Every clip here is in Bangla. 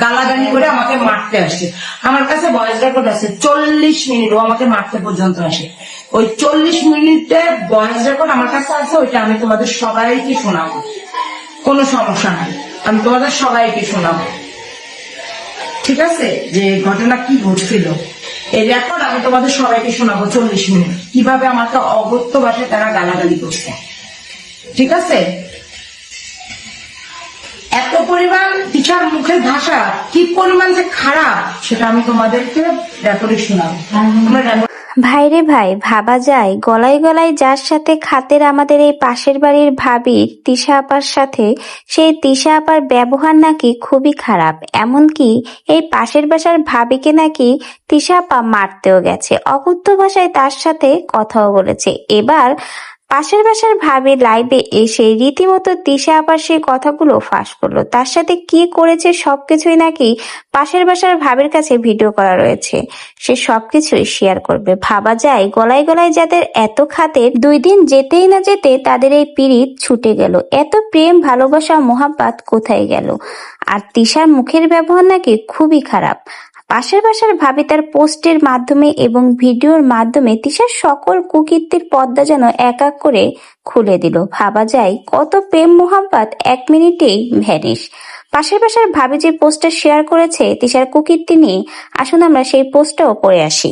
গালাগালি করে আমাকে মারতে আসে। আমার কাছে ভয়েস রেকর্ড আছে, চল্লিশ মিনিট ও আমাকে মারতে পর্যন্ত আসে। ওই চল্লিশ মিনিটের ভয়েস রেকর্ড আমার কাছে আছে, ওইটা আমি তোমাদের সবাইকে শোনাবো। কোনো সমস্যা নাই, আমি তোমাদের সবাইকে শোনাবো। ঠিক আছে? যে ঘটনা কি ঘটছিল, এই রেকর্ড আমি তোমাদের সবাইকে শোনাবো চল্লিশ মিনিট। কীভাবে আমাকে অগত্য ভাষায় তারা গালাগালি করছে। ঠিক আছে? পরিমাণ টিচার মুখের ভাষা, কি পরিমাণ যে খারাপ, সেটা আমি তোমাদেরকে রেকর্ডে শোনাবো। ভাইরে ভাই ভাবা যায়, গলায় গলায় যার সাথে খাতের আমাদের এই পাশের বাড়ির ভাবির তিশা আপার সাথে, সেই তিশা আপার ব্যবহার নাকি খুবই খারাপ। এমনকি এই পাশের বাসার ভাবিকে নাকি তিশা আপা মারতেও গেছে। অকুত্ত ভাষায় তার সাথে কথাও বলেছে। এবার পাশের বাসার ভাবি লাইভে এসে রীতিমতো তিশা আবার সেই কথাগুলো ফাঁস করল। তার সাথে কি করেছে সবকিছুই নাকি পাশের বাসার ভাবির কাছে ভিডিও করা রয়েছে। সে সবকিছুই শেয়ার করবে। ভাবা যায় গলায় গলায় যাদের এত খাতের দুই দিন যেতেই না যেতে তাদের এই পিড়িত ছুটে গেল। এত প্রেম, ভালোবাসা, মোহাব্বাত কোথায় গেল? আর তিশার মুখের ব্যবহার নাকি খুবই খারাপ। পাশের বাসার ভাবি তার পোস্টের মাধ্যমে এবং ভিডিওর মাধ্যমে তিশার সকল কুকীর্তির পর্দা যেন এক এক করে খুলে দিল। ভাবা যায়, কত প্রেম মোহাম্মত এক মিনিটেই ভ্যানিশ। পাশের বাসার ভাবি যে পোস্টটা শেয়ার করেছে, তিশার কুকীর্তি নিয়ে আসুন আমরা সেই পোস্টটাও পড়ে আসি।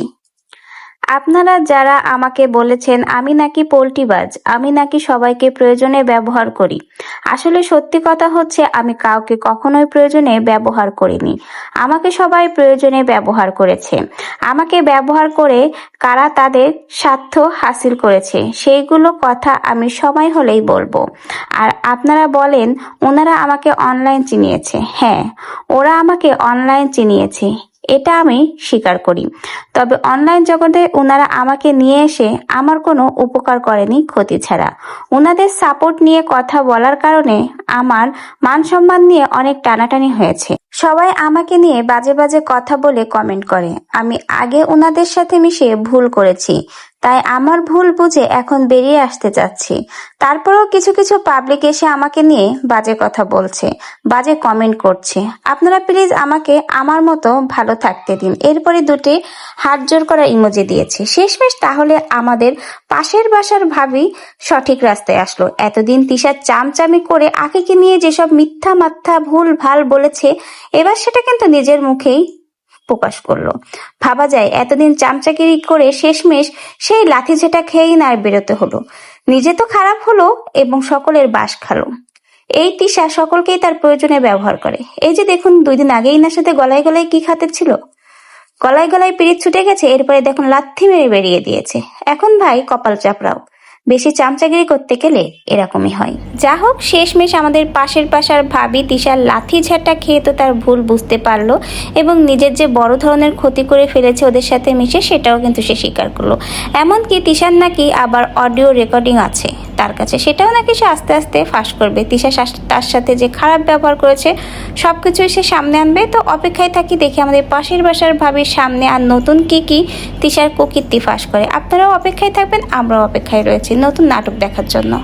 আপনারা যারা আমাকে বলেছেন, আমি নাকি পোল্টিবাজ আমি নাকি সবাইকে প্রয়োজনে ব্যবহার করি। আসলে সত্যি কথা হচ্ছে, আমি কাউকে কখনোই প্রয়োজনে ব্যবহার করিনি। আমাকে সবাই প্রয়োজনে ব্যবহার করেছে। আমাকে ব্যবহার করে কারা তাদের স্বার্থ হাসিল করেছে, সেইগুলো কথা আমি সময় হলেই বলব। আর আপনারা বলেন, ওনারা আমাকে অনলাইন চিনিয়েছে। হ্যাঁ ওরা আমাকে অনলাইন চিনিয়েছে। এটা আমি স্বীকার করি। তবে অনলাইন জগতে ওনারা আমাকে নিয়ে এসে আমার কোনো উপকার করেনি ক্ষতি ছাড়া। ওনাদের সাপোর্ট নিয়ে কথা বলার কারণে আমার মান সম্মান নিয়ে অনেক টানাটানি হয়েছে। সবাই আমাকে নিয়ে বাজে বাজে কথা বলে কমেন্ট করে। আমি আগে ওনাদের সাথে মিশে ভুল করেছি। তাই আমার ভুল বুঝে এখন বেরিয়ে আসতে চাচ্ছি। তারপরেও কিছু কিছু পাবলিক এসে আমাকে নিয়ে বাজে কথা বলছে, বাজে কমেন্ট করছে। আপনারা প্লিজ আমাকে আমার মতো ভালো থাকতে দিন। এরপরে দুটি হাত জোর করা ইমোজি দিয়েছে। শেষমেশ তাহলে আমাদের পাশের বাসার ভাবি সঠিক রাস্তায় আসলো। এতদিন তিশার চামচামি করে আখিকে নিয়ে যেসব মিথ্যা মাথা ভুল ভালো বলেছে, এবার সেটা কিন্তু নিজের মুখেই প্রকাশ করল। ভাবা যায়, এতদিন চামচাগিরি করে শেষমেশ সেই লাঠি ঝেঁটা খেয়েই না বেরোতে হলো। নিজে তো খারাপ হলো এবং সকলের বাস খালো। এই তিশা সকলকেই তার প্রয়োজনে ব্যবহার করে। এই যে দেখুন, দুই দিন আগেই না সাথে গলায় গলায় কি খাতের ছিল? গলায় গলায় পিরিত ছুটে গেছে, এরপরে দেখুন লাথি মেরে বেরিয়ে দিয়েছে। এখন ভাই কপাল চাপড়াও। বেশি চামচাগিরি করতে গেলে এরকমই হয়। যা হোক শেষমেশ আমাদের পাশের পাশার ভাবি তিশার লাথি ঝাঁটা খেয়ে তো তার ভুল বুঝতে পারল এবং নিজের যে বড় ধরনের ক্ষতি করে ফেলেছে ওদের সাথে মিশে সেটাও কিন্তু সে স্বীকার করল। এমনকি তিশার নাকি আবার অডিও রেকর্ডিং আছে। তার কাছে। সেটাও নাকি সে আস্তে আস্তে ফাঁস করবে। তিশা তার সাথে যে খারাপ ব্যবহার করেছে সব কিছুই সে সামনে আনবে। তো অপেক্ষায় থাকি দেখি আমাদের পাশের বাসার ভাবির সামনে আর নতুন কি কি তিশার কুকীর্তি ফাঁস করে। আপনারাও অপেক্ষায় থাকবেন, আমরাও অপেক্ষায় রয়েছি নতুন নাটক দেখার জন্য।